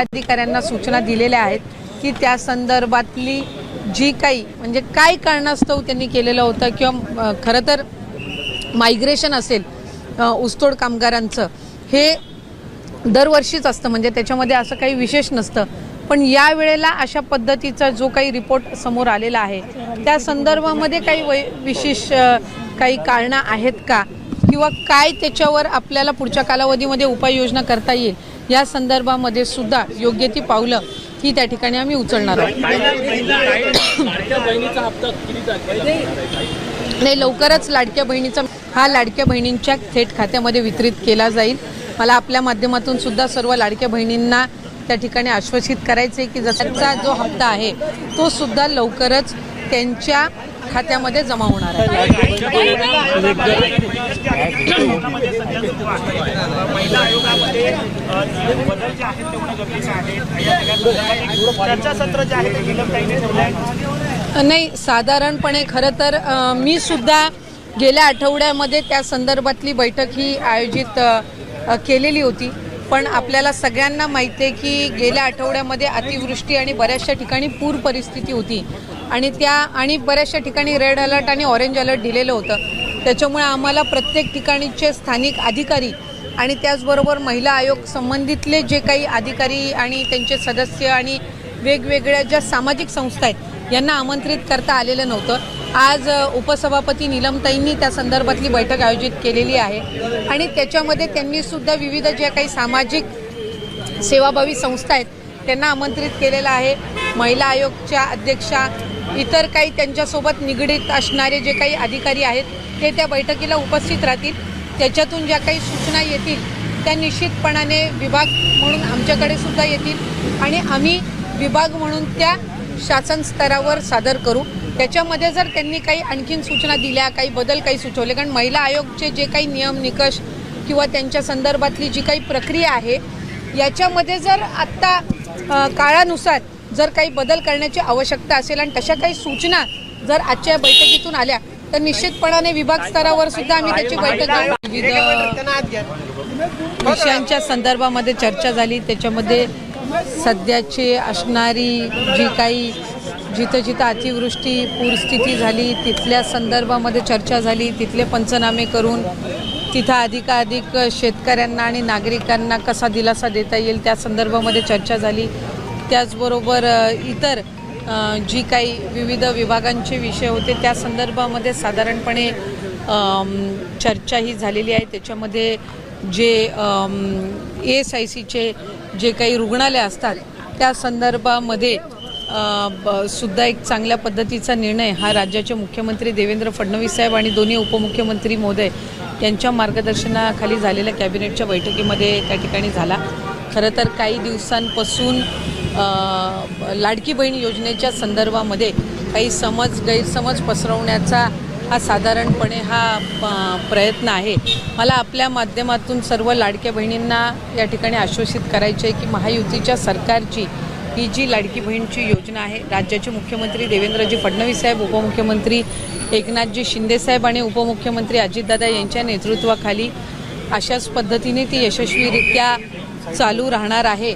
अधिकाऱ्यांना सूचना दिलेल्या आहेत की त्या संदर्भातली जी काही म्हणजे काय कारणास्तव त्यांनी केलेलं होतं किंवा खरं तर मायग्रेशन असेल ऊसतोड कामगारांचं हे दरवर्षीच असतं. म्हणजे त्याच्यामध्ये असं काही विशेष नसतं. पण या वेळेला अशा पद्धतीचा जो काही रिपोर्ट समोर आलेला आहे त्या संदर्भामध्ये काही वै विशेष काही कारणं आहेत का? किंवा काय त्याच्यावर आपल्याला पुढच्या कालावधीमध्ये उपाययोजना करता येईल? या संदर्भामध्ये सुद्धा योग्य ती पावलं ही त्या ठिकाणी आम्ही उचलणार आहोत. नाही लवकरच लाडक्या बहिणीचा हा लाडक्या बहिणींच्या थेट खात्यामध्ये वितरित केला जाईल. मला आपल्या माध्यमातून सुद्धा सर्व लाडक्या बहिणींना त्या ठिकाणी आश्वासित करायचं आहे की जसाचा जो हप्ता आहे तो सुद्धा लवकरच त्यांच्या खात्यामध्ये जमा होणार आहे. बदल जे आहेत तेवढे गरजेचे आहेत. चर्चासत्र जे आहे ते निलमताईने नाही साधारणपणे खरं तर मी सुद्धा गेल्या आठवड्यामध्ये त्या संदर्भातली बैठक ही आयोजित केलेली होती. पण आपल्याला सगळ्यांना माहिती आहे की गेल्या आठवड्यामध्ये अतिवृष्टी आणि बऱ्याचशा ठिकाणी पूर परिस्थिती होती. आणि त्या आणि बऱ्याचशा ठिकाणी रेड अलर्ट आणि ऑरेंज अलर्ट दिलेलं होतं. त्याच्यामुळे आम्हाला प्रत्येक ठिकाणीचे स्थानिक अधिकारी आणि त्याचबरोबर महिला आयोग संबंधितले जे काही अधिकारी आणि त्यांचे सदस्य आणि वेगवेगळ्या ज्या सामाजिक संस्था आहेत यांना आमंत्रित करता आलेलं नव्हतं. आज उपसभापती निलमताईंनी त्या संदर्भातली बैठक आयोजित केलेली आहे. आणि त्याच्यामध्ये त्यांनी सुद्धा विविध ज्या काही सामाजिक सेवाभावी संस्था आहेत त्यांना आमंत्रित केलेलं आहे. महिला आयोगच्या अध्यक्षा इतर काही त्यांच्यासोबत निगडीत असणारे जे काही अधिकारी आहेत ते त्या बैठकीला उपस्थित राहतील. त्याच्यातून ज्या काही सूचना येतील त्या निश्चितपणाने विभाग म्हणून आमच्याकडे सुद्धा येतील आणि आम्ही विभाग म्हणून त्या शासन स्तरावर सादर करू. त्याच्यामध्ये जर त्यांनी काही आणखीन सूचना दिल्या काही बदल काही सुचवले कारण महिला आयोगचे जे काही नियम निकष किंवा त्यांच्या संदर्भातली जी काही प्रक्रिया आहे याच्यामध्ये जर आत्ता काळानुसार जर काही बदल करण्याची आवश्यकता असेल आणि तशा काही सूचना जर आजच्या बैठकीतून आल्या तर निश्चितपणाने विभाग स्तरावर सुद्धा आम्ही त्याची बैठक घेऊ विविध विषयांच्या संदर्भामध्ये चर्चा झाली. त्याच्यामध्ये सध्याची असणारी जी काही जिथं जिथं अतिवृष्टी पूरस्थिती झाली तिथल्या संदर्भामध्ये चर्चा झाली. तिथले पंचनामे करून तिथं अधिकाधिक शेतकऱ्यांना आणि नागरिकांना कसा दिलासा देता येईल त्या संदर्भामध्ये चर्चा झाली. त्याचबरोबर इतर जी काही विविध विभागांचे विषय होते त्या संदर्भामध्ये साधारणपणे चर्चा ही झालेली आहे. त्याच्यामध्ये जे ए एस आय सीचे जे काही रुग्णालय असतात त्या संदर्भामध्ये ब- सुद्धा एक चांगल्या पद्धतीचा निर्णय हा राज्याचे मुख्यमंत्री देवेंद्र फडणवीस साहेब आणि दोन्ही उपमुख्यमंत्री मोदय यांच्या मार्गदर्शनाखाली झालेल्या कॅबिनेटच्या बैठकीमध्ये त्या ठिकाणी झाला. खरं तर काही दिवसांपासून लाडकी बहीण योजनेच्या संदर्भामध्ये काही समज गैरसमज पसरवण्याचा हा साधारणपणे हा प्रयत्न आहे. मला आपल्या माध्यमातून सर्व लाडक्या बहिणींना या ठिकाणी आश्वासित करायचे आहे की महायुतीच्या सरकारची ही जी लाडकी बहीणची योजना आहे राज्याचे मुख्यमंत्री देवेंद्रजी फडणवीस साहेब उपमुख्यमंत्री एकनाथजी शिंदेसाहेब आणि उपमुख्यमंत्री अजितदादा यांच्या नेतृत्वाखाली अशाच पद्धतीने ती यशस्वीरित्या चालू राहणार आहे.